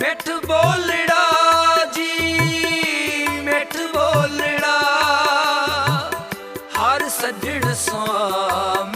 ਮਿੱਠ ਬੋਲੜਾ ਜੀ ਮਿਠ ਬੋਲੜਾ। ਹਰ ਸੱਜਣ ਸੁਆਮ